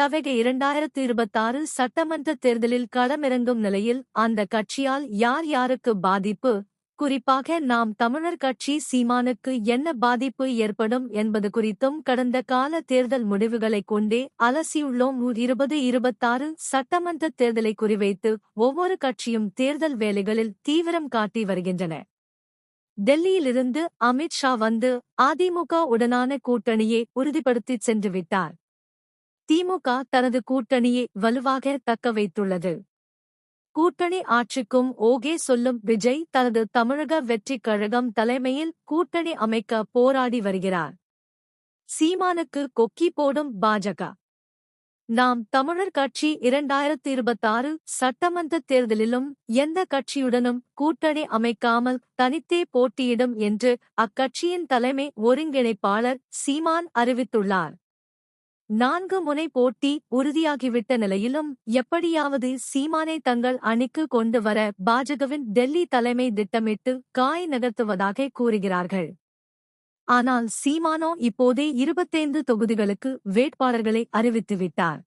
தவக இரண்டாயிரத்து இருபத்தாறு சட்டமன்ற தேர்தலில் களமிறங்கும் நிலையில் அந்த கட்சியால் யார் யாருக்கு பாதிப்பு? குறிப்பாக நாம் தமிழர் கட்சி சீமானுக்கு என்ன பாதிப்பு ஏற்படும் என்பது குறித்தும் கடந்த கால தேர்தல் முடிவுகளைக் கொண்டே அலசியுள்ளோம். இருபது இருபத்தாறு சட்டமன்ற தேர்தலை குறிவைத்து ஒவ்வொரு கட்சியும் தேர்தல் வேலைகளில் தீவிரம் காட்டி வருகின்றன. டெல்லியிலிருந்து அமித் ஷா வந்து அதிமுக உடனான கூட்டணியை உறுதிப்படுத்தி சென்றுவிட்டார். திமுக தனது கூட்டணியை வலுவாக தக்க வைத்துள்ளது. கூட்டணி ஆட்சிக்கும் ஓகே சொல்லும் விஜய் தனது தமிழக வெற்றிக் கழகம் தலைமையில் கூட்டணி அமைக்க போராடி வருகிறார். சீமானுக்கு கொக்கி போடும் பாஜக. நாம் தமிழர் கட்சி இரண்டாயிரத்தி இருபத்தாறு சட்டமன்ற தேர்தலிலும் எந்த கட்சியுடனும் கூட்டணி அமைக்காமல் தனித்தே போட்டியிடும் என்று அக்கட்சியின் தலைமை ஒருங்கிணைப்பாளர் சீமான் அறிவித்துள்ளார். நான்கு முனை போட்டி உறுதியாகிவிட்ட நிலையிலும் எப்படியாவது சீமானை தங்கள் அணிக்கு கொண்டு வர பாஜகவின் டெல்லி தலைமை திட்டமிட்டு காய் நகர்த்துவதாக கூறுகிறார்கள். ஆனால் சீமானோ இப்போதே இருபத்தைந்து தொகுதிகளுக்கு வேட்பாளர்களை அறிவித்துவிட்டார்.